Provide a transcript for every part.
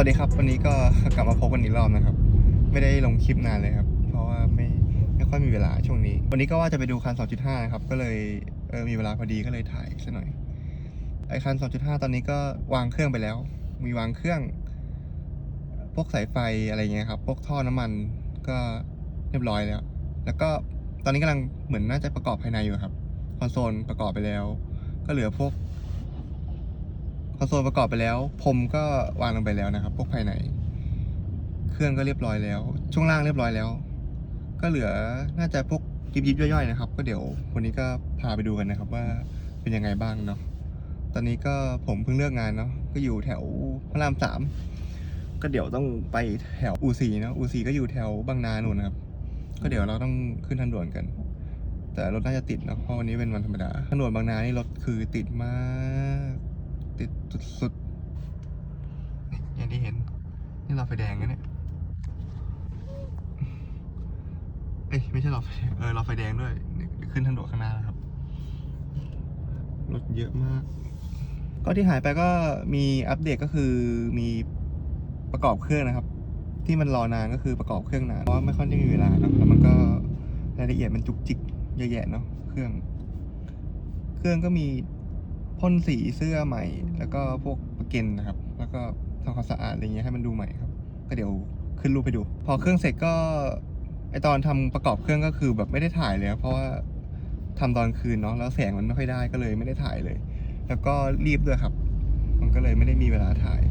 วัสดีครับ วันนี้ก็กลับมาพบกันอีกรอบนะครับ ไม่ได้ลงคลิปนานเลยครับ เพราะว่าไม่ไม่ค่อยมีเวลาช่วงนี้ วันนี้ก็ว่าจะไปดูคัน 2.5 นะครับ ก็เลยเออมีเวลาพอดีก็เลยถ่ายซะหน่อย ไอคัน 2.5 ตอนนี้ก็วางเครื่องไปแล้ว มีวางเครื่อง พวกสายไฟอะไรเงี้ยครับ พวกท่อน้ำมันก็เรียบร้อยแล้ว แล้วก็ตอนนี้กำลังเหมือนน่าจะประกอบภายในอยู่ครับ คอนโซลประกอบไปแล้ว ก็เหลือพวก คอนโซลประกอบไปแล้วพรมก็วางลงไปแล้วนะครับ พวกภายใน เครื่องก็เรียบร้อยแล้ว ช่วงล่างเรียบร้อยแล้ว ก็เหลือน่าจะพวกยิบยิบย่อยๆนะครับ ก็เดี๋ยววันนี้ก็พาไปดูกันนะครับว่าเป็นยังไงบ้างเนาะตอนนี้ก็ผมเพิ่งเลือกงานเนาะก็อยู่แถวพระรามสามก็เดี๋ยวต้องไปแถวอูซีเนาะอูซีก็อยู่แถวบางนาหนุนนะครับ ก็เดี๋ยวเราต้องขึ้นทางด่วนกัน แต่รถน่าจะติดเนอะเพราะวันนี้เป็นวันธรรมดาถนนบางนานี่รถคือติดมาก ติดสุดๆนี่อย่างที่เห็น นี่เราไฟแดงนะเนี่ยเอ้ยไม่ใช่เราไฟแดงเออเราไฟแดงด้วยนี่ขึ้นทางด่วนข้างหน้าแล้วครับรถเยอะมาก ก็ที่หายไปก็มีอัปเดตก็คือมีประกอบเครื่องนะครับ ที่มันรอนานก็คือประกอบเครื่องนานเพราะว่าไม่ค่อยได้มีเวลาเนาะแล้วมันก็รายละเอียดมันจุกจิกเยอะแยะเนาะเครื่อง เครื่องก็มี พ่นสีเสื้อใหม่ แล้วก็พวกประเก็นนะครับ แล้วก็ทำความสะอาดอะไรเงี้ยให้มันดูใหม่ครับ ก็เดี๋ยวขึ้นรูปไปดู พอเครื่องเสร็จก็ไอตอนทำประกอบเครื่องก็คือแบบไม่ได้ถ่ายเลยครับเพราะว่าทำตอนคืนเนาะแล้วแสงมันไม่ค่อยได้ก็เลยไม่ได้ถ่ายเลย แล้วก็รีบด้วยครับ มันก็เลยไม่ได้มีเวลาถ่าย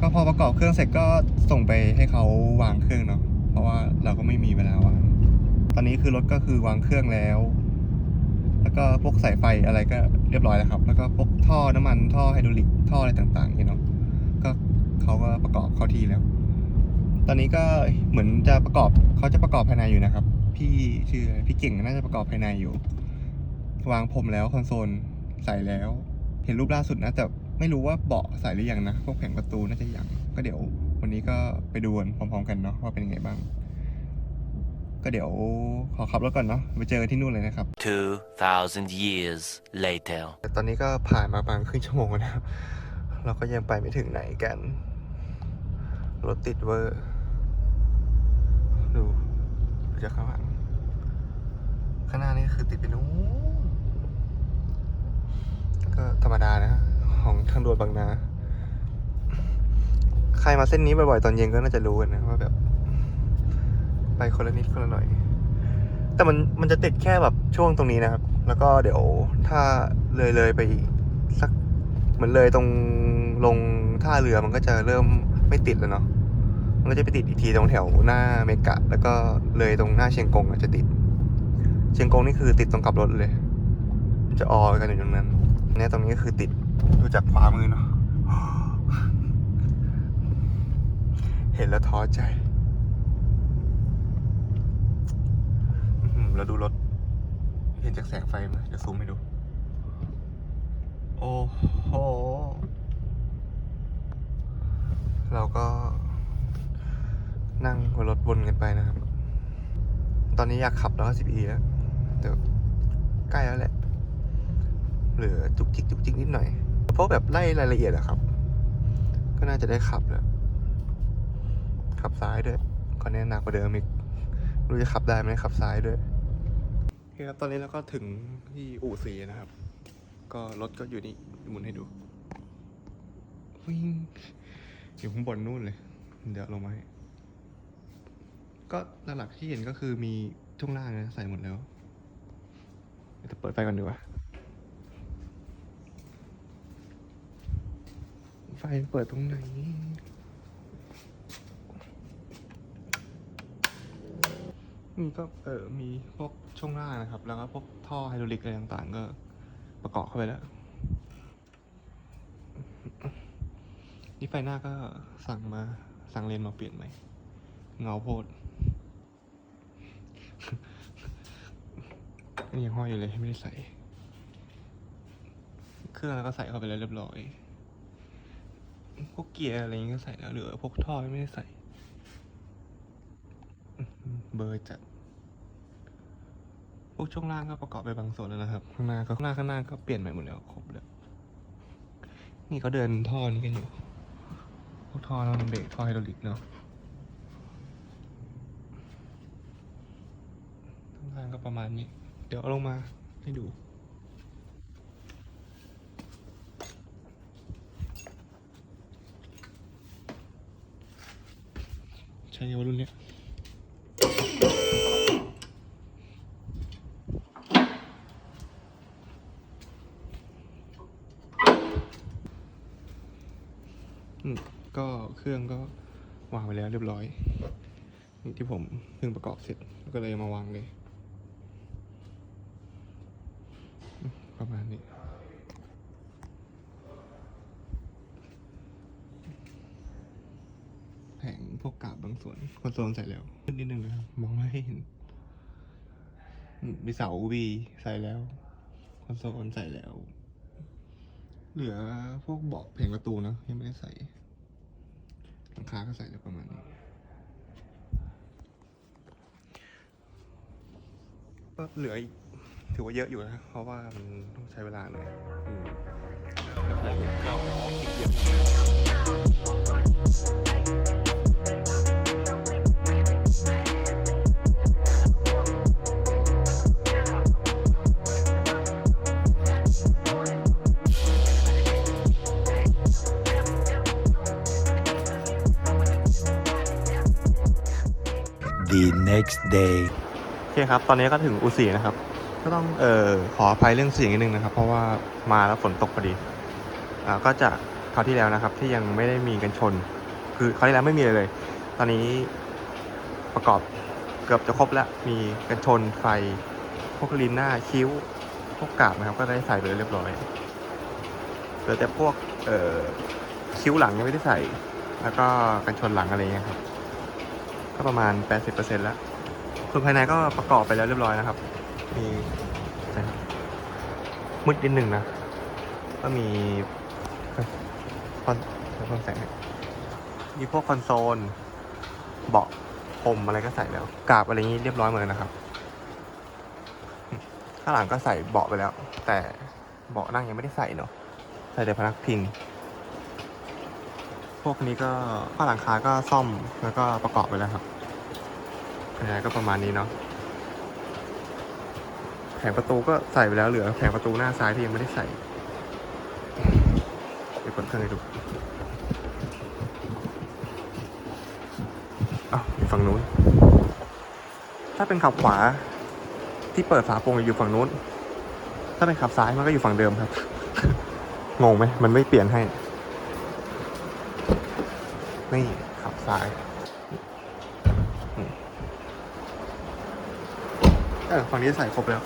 ก็พอประกอบเครื่องเสร็จก็ส่งไปให้เขาวางเครื่องเนาะเพราะว่าเราก็ไม่มีเวลาวางตอนนี้คือรถก็คือวางเครื่องแล้ว แล้วก็พวกสายไฟอะไรก็เรียบร้อยแล้วครับ แล้วก็พวกท่อน้ำมันท่อไฮดรอลิกท่ออะไรต่างๆเนี่เนาะก็เขาก็ประกอบเข้าที่แล้ว ตอนนี้ก็เหมือนจะประกอบเขาจะประกอบภายในอยู่นะครับ พี่ชื่อพี่เก่งน่าจะประกอบภายในอยู่ วางผมแล้วคอนโซลใส่แล้ว เห็นรูปล่าสุดนะแต่ไม่รู้ว่าเบาะใส่หรือยังนะพวกแผงประตูน่าจะยังก็เดี๋ยว วันนี้ก็ไปดูกันพร้อม ๆ กันเนาะว่าเป็นยังไงบ้าง ก็เดี๋ยวขอขับรถก่อนเนาะไปเจอกันที่นู่นเลยนะครับ 2,000 years later. แต่ตอนนี้ก็ผ่านมาประมาณครึ่งชั่วโมงแล้วนะครับเราก็ยังไปไม่ถึงไหนกัน รถติดเวอร์ดูดูจากข้างหลังข้างหน้านี่คือติดไปนู้นก็ธรรมดานะ ของทางด่วนบางนา ใครมาเส้นนี้บ่อยๆตอนเย็นก็น่าจะรู้กันนะว่าแบบ ไปคนละนิดคนละหน่อย แต่มันมันจะติดแค่แบบช่วงตรงนี้นะครับ แล้วก็เดี๋ยวถ้าเลยเลยไปอีกสักเหมือนเลยตรงลงท่าเรือมันก็จะเริ่มไม่ติดแล้วเนาะมันก็จะไปติดอีกทีตรงแถวหน้าเมกะ แล้วก็เลยตรงหน้าเชียงกงอาจจะติด เชียงกงนี่คือติดตรงกับรถเลย จะออกันอยู่ตรงนั้นเนี่ยตรงนี้ก็คือติดดูจากขวามือเนาะเห็นแล้วท้อใจ อื้อหือเราดูรถ เห็นจากแสงไฟไหมเดี๋ยวซูมให้ดู โอ้โห เราก็นั่งบนรถวนกันไปนะครับ ตอนนี้อยากขับแล้วสิบอีแล้วเดี๋ยวใกล้แล้วแหละ เหลือจุกจิกจุกจิกนิดหน่อย เพวกแบบไล่รายละเอียดอะครับ ก็น่าจะได้ขับแล้ว ขับซ้ายด้วยก่อนนี้หนักกว่าเดิมอีกรู้จะขับได้ไหมขับซ้ายด้วย คครับ ตอนนี้เราก็ถึงที่อู่สีนะครับ ก็รถก็อยู่นี่หมุนให้ดูวิ่งอยู่ข้างบนนู่นเลย เดี๋ยวลงมาให้ก็หลักๆที่เห็นก็คือมีช่วงล่างนะใส่หมดแล้วเดี๋ยวจะเปิดไฟก่อนดีกว่า ไฟเปิดตรงไหน นี่ก็เออมีพวกช่วงล่างนะครับ แล้วก็พวกท่อไฮดรอลิกอะไรต่างๆ ก็ประกอบเข้าไปแล้ว นี่ไฟหน้าก็สั่งมาสั่งเลนมาเปลี่ยนใหม่ เงาโพดนี่ยังห้อยอยู่เลยไม่ได้ใส่ เครื่องแล้วก็ใส่เข้าไปแล้วเรียบร้อย พวกเกียร์อะไรอย่างเงี้ยก็ใส่แล้วเหลือพวกท่อไม่ได้ใส่ เบอร์จัดพวกช่วงล่างก็ประกอบไปบางส่วนแล้วนะครับ ข้างหน้าก็ข้างหน้าข้างหน้าก็เปลี่ยนใหม่หมดแล้วครบแล้วนี่เขาเดินท่อนี้กันอยู่พวกท่อน้ำเบรกท่อไฮดรอลิกเนาะข้างๆก็ประมาณนี้ เดี๋ยวเอาลงมาให้ดูใช่ไงวะรุ่นเนี้ย อืมก็ เครื่องก็วางไปแล้วเรียบร้อยนี่ที่ผมเพิ่งประกอบเสร็จก็เลยมาวางเลย ประมาณนี้แผงพวกกาบบางส่วนคอนโซลใส่แล้วขึ้นนิดนึงนะครับมองไม่เห็นมีเสาวีใส่แล้วคอนโซลใส่แล้ว เหลือพวกเบาะเพลงประตูนะยังไม่ได้ใส่ งคาก็ใส่แล้วประมาณนี้ก็เหลืออีกถือว่าเยอะอยู่นะ เพราะว่ามันต้องใช้เวลาหน่อยอืม The next day. โอเคครับ ตอนนี้ก็ถึงอูสีนะครับ ก็ต้องเอ่อขออภัยเรื่องเสียงนิดนึงนะครับ เพราะว่ามาแล้วฝนตกพอดี อ่าก็จะคราวที่แล้วนะครับ ที่ยังไม่ได้มีกันชน คือคราวที่แล้วไม่มีเลยเลย ตอนนี้ประกอบเกือบจะครบแล้ว มีกันชนไฟ พวกลินหน้าคิ้ว พวกกาบนะครับ ก็ได้ใส่ไปเรียบร้อยเหลือแต่พวกเอ่อคิ้วหลังยังไม่ได้ใส่ แล้วก็กันชนหลังอะไรเงี้ยครับ ก็ประมาณ 80%แล้ว ส่วนภายในก็ประกอบไปแล้วเรียบร้อยนะครับ มีนะครับมืดนิดหนึ่งนะ ก็มีคอนคอนแสงมีพวกคอนโซล เบาะพรมอะไรก็ใส่แล้ว กาบอะไรนี้เรียบร้อยหมดเลยนะครับ ข้างหลังก็ใส่เบาะไปแล้ว แต่เบาะนั่งยังไม่ได้ใส่เนาะ ใส่แต่พนักพิง พวกนี้ก็ข้าหลังคาก็ซ่อมแล้วก็ประกอบไปแล้วครับภายในก็ประมาณนี้เนาะแผงประตูก็ใส่ไปแล้วเหลือแผงประตูหน้าซ้ายที่ยังไม่ได้ใส่เดี๋ยวกดเครื่องให้ดูอ้าวอยู่ฝั่งนู้น ถ้าเป็นขับขวาที่เปิดฝาโปรงอยู่ฝั่งนู้น ถ้าเป็นขับซ้ายมันก็อยู่ฝั่งเดิมครับ งงไหมมันไม่เปลี่ยนให้ นี่ขับซ้ายเออฝั่งนี้ใส่ครบแล้ว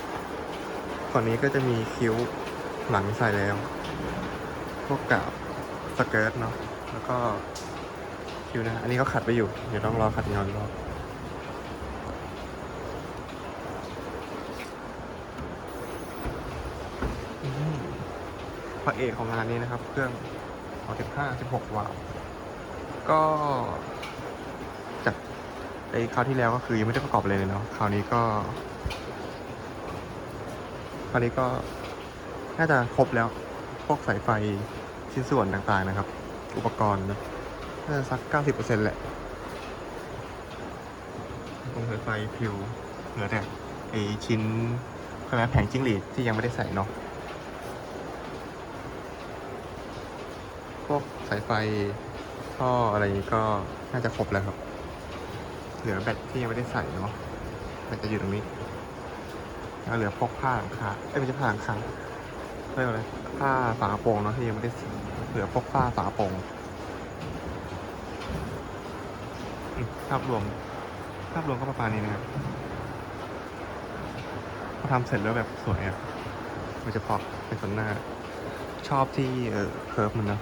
ฝั่งนี้ก็จะมีคิ้วหลังใส่แล้ว พวกกาบสเกิร์ตเนาะแล้วก็คิ้วนะ อันนี้ก็ขัดไปอยู่ เดี๋ยวต้องรอขัดเงาอีกรอบพระเอกของงานนี้นะครับ เครื่อง15 16วาล์ว ก็จากไอ้คราวที่แล้วก็คือยังไม่ได้ประกอบเลยเลยเนาะคราวนี้ก็คราวนี้ก็น่าจะครบแล้ว พวกสายไฟชิ้นส่วนต่างๆนะครับ อุปกรณ์นะน่าจะสัก 90%แหละตรงสายไฟผิวเหลือแต่ไอชิ้นเขาเรียกว่าแผงจิ้งหรีดที่ยังไม่ได้ใส่เนาะพวกสายไฟ ท่ออะไรนี้ก็น่าจะครบแล้วครับ เหลือแบตที่ยังไม่ได้ใส่เนาะแบตจะอยู่ตรงนี้แล้วเหลือพวกผ้าหลังคาเอ้ยไม่ใช่ผ้าหลังคาเรียกว่าอะไรผ้าฝากระโปรงเนาะที่ยังไม่ได้ซื้อเหลือพวกผ้าฝากระโปรงภาพรวมภาพรวมก็ประมาณนี้นะครับพอทำเสร็จแล้วแบบสวยอะ่ะโดยเฉพาะเป็นส่วนหน้า ชอบที่เออเคิร์ฟมันเนาะ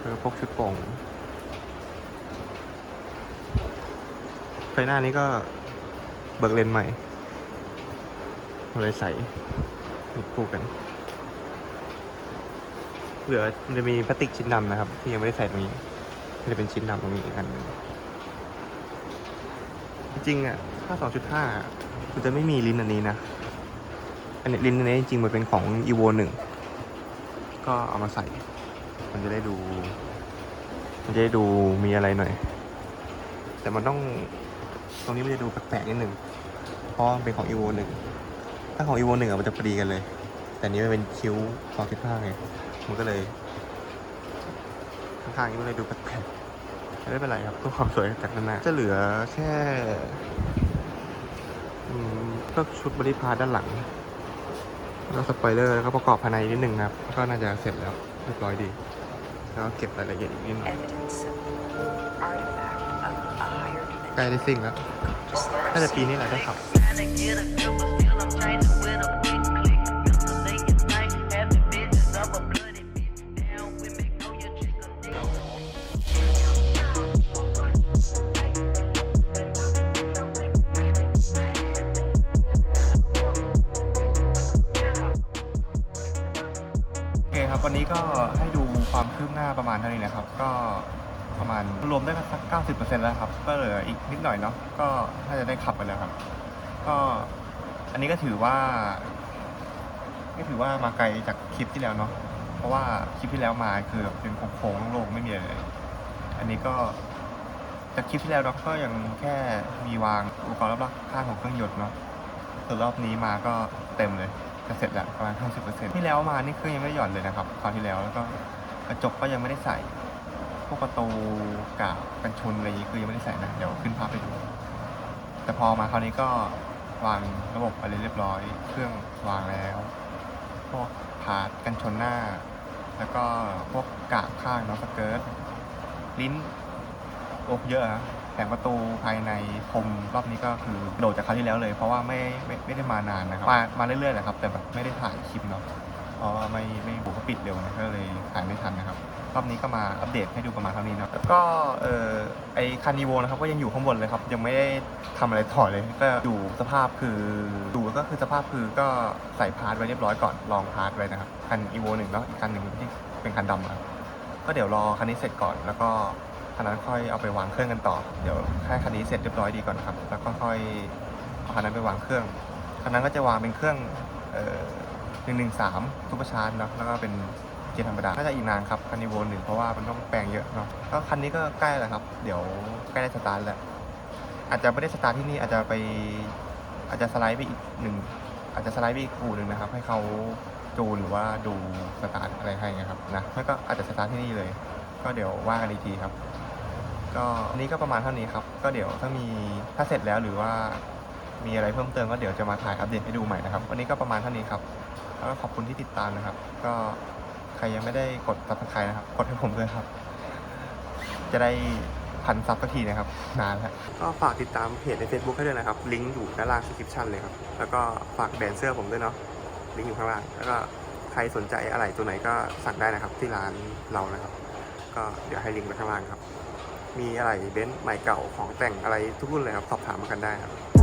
เห็นไหมเคิร์ฟพวกชุดโป่งไฟหน้านี้ก็เบิกเลนใหม่เลยใส่คู่กัน เหลือมันจะมีพลาสติกชิ้นดำนะครับ ที่ยังไม่ได้ใส่ตรงนี้มันจะเป็นชิ้นดำตรงนี้อีกอันหนึงจริงอะถ้า2.5มันจะไม่มีลิ้นอันนี้นะ อันนี้ลิ้นอันนี้จริงๆมันเป็นของ evo 1ก็เอามาใส่ มันจะได้ดู มันจะได้ดูมีอะไรหน่อย แต่มันต้อง ตรงนี้มันจะดูแปลกๆนิดหนึ่งเพราะมันเป็นของ evo หนึ่งถ้าของ evo หนึ่งอะมันจะพอดีกันเลย แต่นี้มันเป็นคิ้วสองจุดห้าไงมันก็เลยข้างๆนี้มันเลยดูแปลกๆไม่เป็นไรครับเพื่อความสวยจากด้านหน้าจะเหลือแค่อืมก็ชุดบริพาด้านหลังแล้วสปอยเลอร์แล้วก็ประกอบภายในนิดนึงครับ ก็น่าจะเสร็จแล้วเรียบร้อยดี แล้วก็เก็บรายละเอียดอีกนิดหนึง evidence of artifact of a higher ใกล้ได้ซิ่งแล้วน่าจะปีนี้แหละได้ขับ Tryna get a grip, but still I'm chasing with a big click. Used to late at night, having visions of a bloody bitch down with me. Know your chick a dick. โอเคครับ วันนี้ก็ให้ดู ความคืบหน้าประมาณเท่านี้นะครับ ก็ประมาณรวมได้สัก90%แล้วครับ ก็เหลืออีกนิดหน่อยเนาะก็น่าจะได้ขับไปแล้วครับ ก็อันนี้ก็ถือว่าก็ถือว่ามาไกลจากคลิปที่แล้วเนาะเพราะว่าคลิปที่แล้วมาคือแบบเป็นโค้งโล่งไม่มีอะไรเลยอันนี้ก็จากคลิปที่แล้วเนาก็ยังแค่มีวางอุปกรณ์รอบๆข้างของเครื่องยนต์เนาะส่วนรอบนี้มาก็เต็มเลยจะเสร็จแล้วประมาณ50%ที่แล้วมานี่เครื่องยังไม่หย่อนเลยนะครับคราวที่แล้วแล้วก็ กระจกก็ยังไม่ได้ใส่ พวกประตูกาบกันชนอะไรนี้คือยังไม่ได้ใส่นะ เดี๋ยวขึ้นภาพไปดู แต่พอมาคราวนี้ก็วางระบบอะไรเรียบร้อย เครื่องวางแล้ว พวกพาร์ทกันชนหน้า แล้วก็พวกกาบข้างเนาะสเกิร์ตลิ้นอ้เยอะนะแผงประตูภายในพรมรอบนี้ก็คือโดดจากคราวที่แล้วเลย เพราะว่าไม่ไม่ไม่ได้มานานนะครับ มามาเรื่อยๆแหละครับ แต่แบบไม่ได้ถ่ายคลิปเนาะ เพราะว่าไม่ไม่บุกก็ปิดเร็วนะก็เลยถ่ายไม่ทันนะครับรอบนี้ก็มาอัปเดตให้ดูประมาณเท่านี้นะแล้วก็เออไอคานิโวนะครับก็ยังอยู่ข้างบนเลยครับ ยังไม่ได้ทำอะไรต่อเลยก็อยู่สภาพคือดูก็คือสภาพคือก็ใส่พาร์ทไว้เรียบร้อยก่อนลองพาร์ทไว้นะครับคันอีโวหนึ่งแล้วอีกคันหนึ่งที่เป็นคันดำอะครับก็เดี๋ยวรอคันนี้เสร็จก่อนแล้วก็คันนั้นค่อยเอาไปวางเครื่องกันต่อ เดี๋ยวแค่คันนี้เสร็จเรียบร้อยดีก่อนครับ แล้วก็ค่อยเอาคันนั้นไปวางเครื่อง คันนั้นก็จะวางเป็นเครื่องเอ่อ หนึ่งหนึ่งสามซุปเปอร์ชาร์จเนาะแล้วก็เป็นเกียร์ธรรมดาน่าจะอีกนานครับคันนี้โวลหนึ่งเพราะว่ามันต้องแปลงเยอะเนาะก็คันนี้ก็ใกล้แล้วครับ เดี๋ยวใกล้ได้สตาร์ทแล้วอาจจะไม่ได้สตาร์ทที่นี่อาจจะไปอาจจะสไลด์ไปอีกหนึ่งอาจจะสไลด์ไปอีกอู่หนึ่งนะครับ ให้เขาจูนหรือว่าดูสตาร์ทอะไรให้นะครับนะไม่ก็อาจจะสตาร์ทที่นี่เลย ก็เดี๋ยวว่ากันอีกทีครับ ก็อันนี้ก็ประมาณเท่านี้ครับ ก็เดี๋ยวถ้ามีถ้าเสร็จแล้วหรือว่ามีอะไรเพิ่มเติมก็เดี๋ยวจะมาถ่ายอัปเดตให้ดูใหม่นะครับ วันนี้ก็ประมาณเท่านี้ครับ แล้วก็ขอบคุณที่ติดตามนะครับ ก็ใครยังไม่ได้กดซับสไครต์นะครับ กดให้ผมด้วยครับ จะได้พันซับสักทีนะครับ นานแล้วก็ฝากติดตามเพจใน Facebook ให้ด้วยนะครับ ลิงก์อยู่ด้านล่างสคริปชั่นเลยครับ แล้วก็ฝากแบรนด์เสื้อผมด้วยเนาะ ลิงก์อยู่ข้างล่าง แล้วก็ใครสนใจอะไรตัวไหนก็สั่งได้นะครับที่ร้านเรานะครับ ก็เดี๋ยวให้ลิงก์ไว้ข้างล่างครับ มีอะไรเบนซ์ใหม่เก่าของแต่งอะไรทุกรุ่นเลยครับ สอบถามมากันได้ครับ